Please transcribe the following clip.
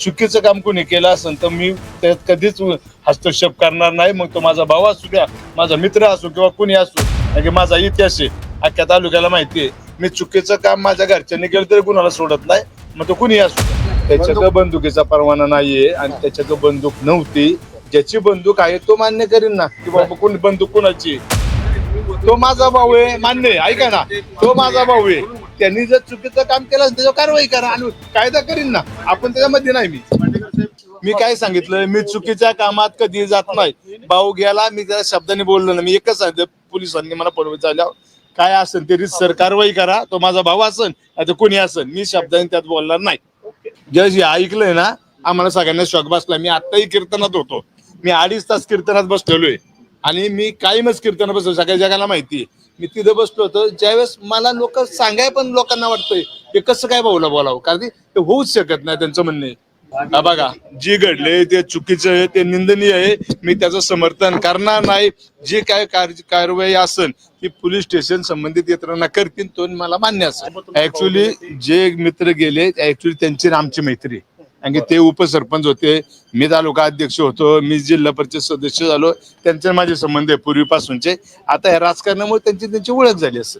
चुकीचं काम कोणी केलं असेल तर मी त्यात कधीच हस्तक्षेप करणार नाही. मग तो माझा भाऊ असू द्या माझा मित्र असो किंवा कोणी असो की माझा इतिहास आहे अख्ख्या तालुक्याला माहिती आहे. मी चुकीचं काम माझ्या घरच्यांनी केलं तरी कुणाला सोडत नाही मग तो कुणी असो त्याच्याकडे बंदुकीचा परवाना नाहीये आणि त्याच्याकडे बंदूक नव्हती. ज्याची बंदूक आहे तो मान्य करीन ना की बाबा कोणी बंदूक कोणाची. तो माझा भाऊ आहे मान्य आहे ऐका ना. तो माझा भाऊ आहे. त्यांनी जर चुकीचं काम केलं असेल, त्याच्यावर कारवाई करा आणि कायदा करीन ना. आपण त्याच्यामध्ये नाही मी. मी काय सांगितलं मी चुकीच्या कामात कधी जात नाही. भाऊ गेला मी त्या शब्दाने बोललो ना. मी एकच सांगितलं पोलिसांनी मला परवा झाल्यावर काय असेल ते सर कारवाई करा. तो माझा भाऊ असन आता कोणी असन. मी शब्दाने त्यात बोलणार नाही. जशी ऐकलंय ना आम्हाला सगळ्यांना शॉक बसला. मी आत्ताही कीर्तनात होतो. मी अडीच तास कीर्तनात बसलेलोय. आणि मी कायमच कीर्तनात बसलो सगळ्या जगाला माहिती आहे मी तिथं बसलो होतो. ज्यावेळेस मला लोक सांगाय पण लोकांना वाटतंय ते कसं काय भाऊला बोलावं? कारण की ते होऊच शकत नाही त्यांचं म्हणणे. हा बघा जे घडले ते चुकीचं आहे ते निंदनीय आहे. मी त्याचं समर्थन करणार नाही. जे काय कारवाई असेल ती पोलीस स्टेशन संबंधित यंत्रणा करतील तो मला मान्य असेल. ऍक्च्युली जे मित्र गेले ऍक्च्युली त्यांची आमची मैत्री आहे. कारण की ते उपसरपंच होते मी तालुका अध्यक्ष होतो मी जिल्हा परिषद सदस्य झालो त्यांचे माझे संबंध आहे पूर्वीपासूनचे. आता या राजकारणामुळे त्यांची त्यांची ओळख झाली असेल.